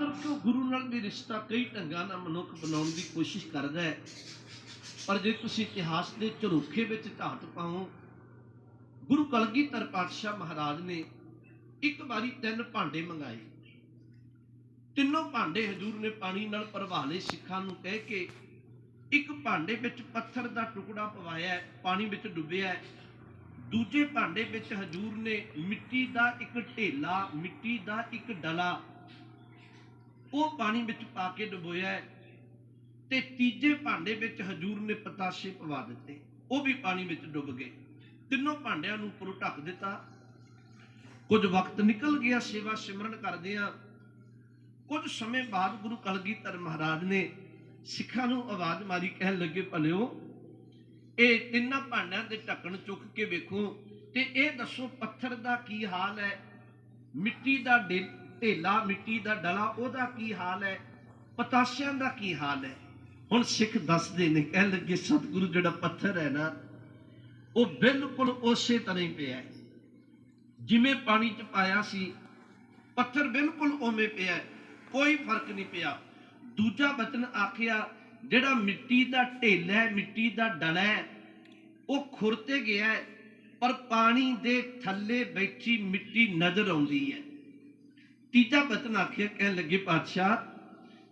ਯਾਦ ਗੁਰੂ ਨਾਲ ਵੀ ਰਿਸ਼ਤਾ ਕਈ ਢੰਗਾਂ ਨਾਲ ਮਨੁੱਖ ਬਣਾਉਣ ਦੀ ਕੋਸ਼ਿਸ਼ ਕਰਦਾ ਹੈ। ਪਰ ਜੇ ਤੁਸੀਂ ਇਤਿਹਾਸ ਦੇ ਝਰੋਖੇ ਵਿੱਚ ਝਾਤ ਪਾਓ, ਗੁਰੂ ਕਲਗੀਧਰ ਪਾਤਸ਼ਾਹ ਮਹਾਰਾਜ ਨੇ ਇੱਕ ਵਾਰੀ ਤਿੰਨ ਭਾਂਡੇ ਮੰਗਾਏ। ਤਿੰਨੋਂ ਭਾਂਡੇ ਹਜੂਰ ਨੇ ਪਾਣੀ ਨਾਲ ਭਰਵਾ ਲਏ ਸਿੱਖਾਂ ਨੂੰ ਕਹਿ ਕੇ, ਇੱਕ ਭਾਂਡੇ ਵਿੱਚ ਪੱਥਰ ਦਾ ਟੁਕੜਾ ਪਵਾਇਆ ਪਾਣੀ ਵਿੱਚ ਡੁੱਬਿਆ ਦੂਜੇ ਭਾਂਡੇ ਵਿੱਚ ਹਜੂਰ ਨੇ ਮਿੱਟੀ ਦਾ ਇੱਕ ਢੇਲਾ, ਮਿੱਟੀ ਦਾ ਇੱਕ ਡਲਾ ਉਹ ਪਾਣੀ ਵਿੱਚ ਪਾ ਕੇ ਡੁਬੋਇਆ ਹੈ ਤੇ ਤੀਜੇ ਭਾਂਡੇ ਵਿੱਚ ਹਜੂਰ ਨੇ ਪਤਾਸੇ ਪਵਾ ਦਿੱਤੇ। ਉਹ ਵੀ ਪਾਣੀ ਵਿੱਚ ਡੁੱਬ ਗਏ। ਤਿੰਨੋਂ ਭਾਂਡਿਆਂ ਨੂੰ ਉੱਪਰੋਂ ਢੱਕ ਦਿੱਤਾ। ਕੁਝ ਵਕਤ ਨਿਕਲ ਗਿਆ, ਸੇਵਾ ਸਿਮਰਨ ਕਰਦਿਆਂ ਕੁਝ ਸਮੇਂ ਬਾਅਦ ਗੁਰੂ ਕਲਗੀਧਰ ਮਹਾਰਾਜ ਨੇ ਸਿੱਖਾਂ ਨੂੰ ਆਵਾਜ਼ ਮਾਰੀ, ਕਹਿਣ ਲੱਗੇ, ਭਲਿਓ, ਇਹ ਤਿੰਨਾਂ ਭਾਂਡਿਆਂ ਦੇ ਢੱਕਣ ਚੁੱਕ ਕੇ ਵੇਖੋ ਤੇ ਇਹ ਦੱਸੋ ਪੱਥਰ ਦਾ ਕੀ ਹਾਲ ਹੈ? ਮਿੱਟੀ ਦਾ ਢੇ- ਢੇਲਾ ਮਿੱਟੀ ਦਾ ਡਲਾ ਉਹਦਾ ਕੀ ਹਾਲ ਹੈ? ਪਤਾਸਿਆਂ ਦਾ ਕੀ ਹਾਲ ਹੈ? ਹੁਣ ਸਿੱਖ ਦੱਸਦੇ ਨੇ ਕਹਿਣ ਲੱਗੇ ਸਤਿਗੁਰੂ ਜਿਹੜਾ ਪੱਥਰ ਹੈ ਨਾ ਉਹ ਬਿਲਕੁਲ ਉਸੇ ਤਰ੍ਹਾਂ ਹੀ ਪਿਆ ਹੈ। ਜਿਵੇਂ ਪਾਣੀ ਚ ਪਾਇਆ ਸੀ ਪੱਥਰ ਬਿਲਕੁਲ ਉਵੇਂ ਪਿਆ ਹੈ, ਕੋਈ ਫ਼ਰਕ ਨਹੀਂ ਪਿਆ। ਦੂਜਾ ਬਚਨ ਆਖਿਆ ਜਿਹੜਾ ਮਿੱਟੀ ਦਾ ਢੇਲਾ ਹੈ ਮਿੱਟੀ ਦਾ ਡਲਾ ਹੈ ਉਹ ਖੁਰਤੇ ਗਿਆ ਹੈ ਪਰ ਪਾਣੀ ਦੇ ਥੱਲੇ ਬੈਠੀ ਮਿੱਟੀ ਨਜ਼ਰ ਆਉਂਦੀ ਹੈ। ਤੀਜਾ ਬਚਨ ਆਖਿਆ, ਕਹਿਣ ਲੱਗੇ, ਪਾਤਸ਼ਾਹ,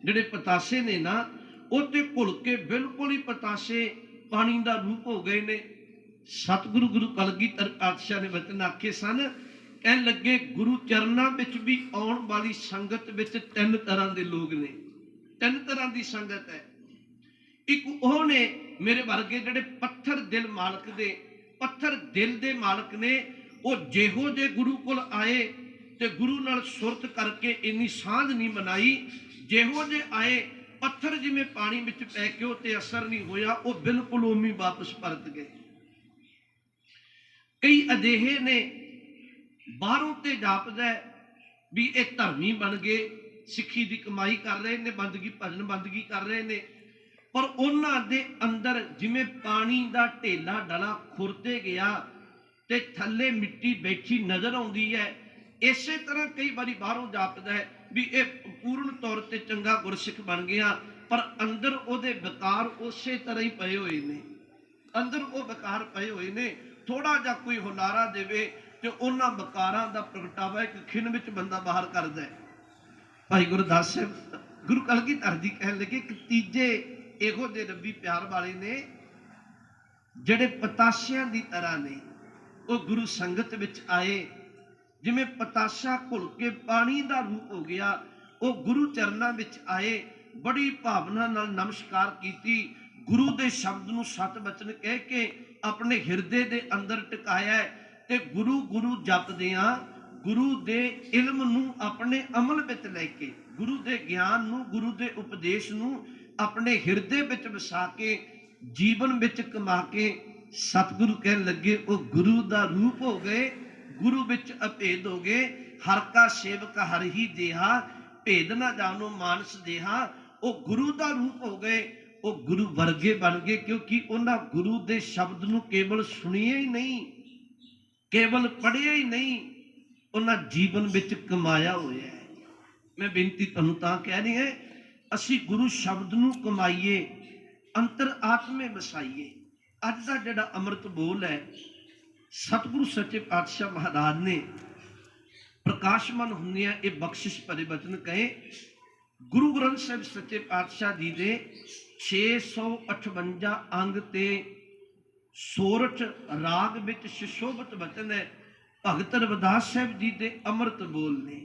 ਜਿਹੜੇ ਪਤਾਸੇ ਨੇ ਨਾ, ਉਹ ਤੇ ਭੁੱਲ ਕੇ ਬਿਲਕੁਲ ਹੀ ਪਤਾਸੇ ਪਾਣੀ ਦਾ ਰੂਪ ਹੋ ਗਏ ਨੇ। ਸਤਿਗੁਰੂ ਗੁਰੂ ਕਲਗੀਧਰ ਪਾਤਸ਼ਾਹ ਨੇ ਬਚਨ ਆਖੇ ਸਨ, ਕਹਿਣ ਲੱਗੇ, ਗੁਰੂ ਚਰਨਾਂ ਵਿੱਚ ਵੀ ਆਉਣ ਵਾਲੀ ਸੰਗਤ ਵਿੱਚ ਤਿੰਨ ਤਰ੍ਹਾਂ ਦੇ ਲੋਕ ਨੇ। ਤਿੰਨ ਤਰ੍ਹਾਂ ਦੀ ਸੰਗਤ ਹੈ। ਇੱਕ ਉਹ ਨੇ ਮੇਰੇ ਵਰਗੇ ਜਿਹੜੇ ਪੱਥਰ ਦਿਲ ਮਾਲਕ ਦੇ, ਪੱਥਰ ਦਿਲ ਦੇ ਮਾਲਕ ਨੇ, ਉਹ ਜਿਹੋ ਜੇ ਗੁਰੂ ਕੋਲ ਆਏ ਤੇ ਗੁਰੂ ਨਾਲ ਸੁਰਤ ਕਰਕੇ ਇੰਨੀ ਸਾਂਝ ਨਹੀਂ ਮਨਾਈ। ਜਿਹੋ ਜੇ ਆਏ, ਪੱਥਰ ਜਿਵੇਂ ਪਾਣੀ ਵਿੱਚ ਪੈ ਕੇ ਉਹ ਤੇ ਅਸਰ ਨਹੀਂ ਹੋਇਆ, ਉਹ ਬਿਲਕੁਲ ਉਵੇਂ ਹੀ ਵਾਪਸ ਪਰਤ ਗਏ। ਕਈ ਅਜਿਹੇ ਨੇ ਬਾਹਰੋਂ ਤੇ ਜਾਪਦਾ ਵੀ ਇਹ ਧਰਮੀ ਬਣ ਗਏ, ਸਿੱਖੀ ਦੀ ਕਮਾਈ ਕਰ ਰਹੇ ਨੇ, ਬੰਦਗੀ ਭਜਨ ਬੰਦਗੀ ਕਰ ਰਹੇ ਨੇ। ਪਰ ਉਹਨਾਂ ਦੇ ਅੰਦਰ ਜਿਵੇਂ ਪਾਣੀ ਦਾ ਢੇਲਾ ਡਲਾ ਖੁਰਤੇ ਗਿਆ ਤੇ ਥੱਲੇ ਮਿੱਟੀ ਬੈਠੀ ਨਜ਼ਰ ਆਉਂਦੀ ਹੈ ਇਸੇ ਤਰ੍ਹਾਂ ਕਈ ਵਾਰੀ ਬਾਹਰੋਂ ਜਾਪਦਾ ਹੈ ਵੀ ਇਹ ਪੂਰਨ ਤੌਰ ਤੇ ਚੰਗਾ ਗੁਰਸਿੱਖ ਬਣ ਗਿਆ, ਪਰ ਅੰਦਰ ਉਹਦੇ ਵਿਕਾਰ ਉਸੇ ਤਰ੍ਹਾਂ ਹੀ ਪਏ ਹੋਏ ਨੇ। ਅੰਦਰ ਉਹ ਵਿਕਾਰ ਪਏ ਹੋਏ ਨੇ ਥੋੜਾ ਜਿਹਾ ਕੋਈ ਹੁਲਾਰਾ ਦੇਵੇ ਤੇ ਉਹਨਾਂ ਵਿਕਾਰਾਂ ਦਾ ਪ੍ਰਗਟਾਵਾ ਇੱਕ ਖਿੰਨ ਵਿੱਚ ਬੰਦਾ ਬਾਹਰ ਕਰਦਾ ਹੈ। ਭਾਈ ਗੁਰਦਾਸ ਸਾਹਿਬ, ਗੁਰੂ ਕਲਗੀਧਰ ਜੀ ਕਹਿਣ ਲੱਗੇ ਕਿ ਤੀਜੇ ਇਹੋ ਜਿਹੇ ਰੱਬੀ ਪਿਆਰ ਵਾਲੇ ਨੇ ਜਿਹੜੇ ਪਤਾਸਿਆਂ ਦੀ ਤਰ੍ਹਾਂ ਨੇ। ਉਹ ਗੁਰੂ ਸੰਗਤ ਵਿੱਚ ਆਏ ਜਿਵੇਂ ਪਤਾਸਾ ਘੁਲ ਕੇ ਪਾਣੀ ਦਾ ਰੂਪ ਹੋ ਗਿਆ, ਉਹ ਗੁਰੂ ਚਰਨਾਂ ਵਿੱਚ ਆਏ, ਬੜੀ ਭਾਵਨਾ ਨਾਲ ਨਮਸਕਾਰ ਕੀਤੀ। ਗੁਰੂ ਦੇ ਸ਼ਬਦ ਨੂੰ ਸਤ ਬਚਨ ਕਹਿ ਕੇ ਆਪਣੇ ਹਿਰਦੇ ਦੇ ਅੰਦਰ ਟਿਕਾਇਆ ਹੈ ਤੇ ਗੁਰੂ ਗੁਰੂ ਜਪਦਿਆਂ ਗੁਰੂ ਦੇ ਇਲਮ ਨੂੰ ਆਪਣੇ ਅਮਲ ਵਿੱਚ ਲੈ ਕੇ, ਗੁਰੂ ਦੇ ਗਿਆਨ ਨੂੰ, ਗੁਰੂ ਦੇ ਉਪਦੇਸ਼ ਨੂੰ ਆਪਣੇ ਹਿਰਦੇ ਵਿੱਚ ਵਸਾ ਕੇ, ਜੀਵਨ ਵਿੱਚ ਕਮਾ ਕੇ ਸਤਿਗੁਰੂ ਕਹਿਣ ਲੱਗੇ, ਉਹ ਗੁਰੂ ਦਾ ਰੂਪ ਹੋ ਗਏ। ਗੁਰੂ ਵਿੱਚ ਅਭੇਦ ਹੋ ਗਏ। ਹਰ ਕਾ ਸੇਵਕ ਹਰ ਹੀ ਦੇਹਾ, ਭੇਦ ਨਾ ਜਾਣੋ ਮਾਨਸ ਦੇਹਾ। ਉਹ ਗੁਰੂ ਦਾ ਰੂਪ ਹੋ ਗਏ। ਉਹ ਗੁਰੂ ਵਰਗੇ ਬਣ ਗਏ ਕਿਉਂਕਿ ਉਹਨਾਂ ਗੁਰੂ ਦੇ ਸ਼ਬਦ ਨੂੰ ਕੇਵਲ ਸੁਣਿਆ ਹੀ ਨਹੀਂ, ਕੇਵਲ ਪੜ੍ਹਿਆ ਹੀ ਨਹੀਂ, ਉਹਨਾਂ ਜੀਵਨ ਵਿੱਚ ਕਮਾਇਆ ਹੋਇਆ ਹੈ। ਮੈਂ ਬੇਨਤੀ ਤੁਹਾਨੂੰ ਤਾਂ ਕਹਿ ਰਹੀ ਹਾਂ, ਅਸੀਂ ਗੁਰੂ ਸ਼ਬਦ ਨੂੰ ਕਮਾਈਏ, ਅੰਤਰ ਆਤਮੇ ਵਸਾਈਏ। ਅੱਜ ਦਾ ਜਿਹੜਾ ਅੰਮ੍ਰਿਤ ਬੋਲ ਹੈ ਸਤਿਗੁਰੂ ਸੱਚੇ ਪਾਤਸ਼ਾਹ ਮਹਾਰਾਜ ਨੇ ਪ੍ਰਕਾਸ਼ਮਨ ਹੁੰਦਿਆਂ ਇਹ ਬਖਸ਼ਿਸ਼ ਭਰੇ ਬਚਨ ਕਹੇ। ਗੁਰੂ ਗ੍ਰੰਥ ਸਾਹਿਬ ਸੱਚੇ ਪਾਤਸ਼ਾਹ ਜੀ ਦੇ 658 ਅੰਗ ਤੇ ਸੋਰਠ ਰਾਗ ਵਿੱਚ ਸ਼ਿਸ਼ੋਭਤ ਬਚਨ ਹੈ, ਭਗਤ ਰਵਿਦਾਸ ਸਾਹਿਬ ਜੀ ਦੇ ਅੰਮ੍ਰਿਤ ਬੋਲ ਨੇ।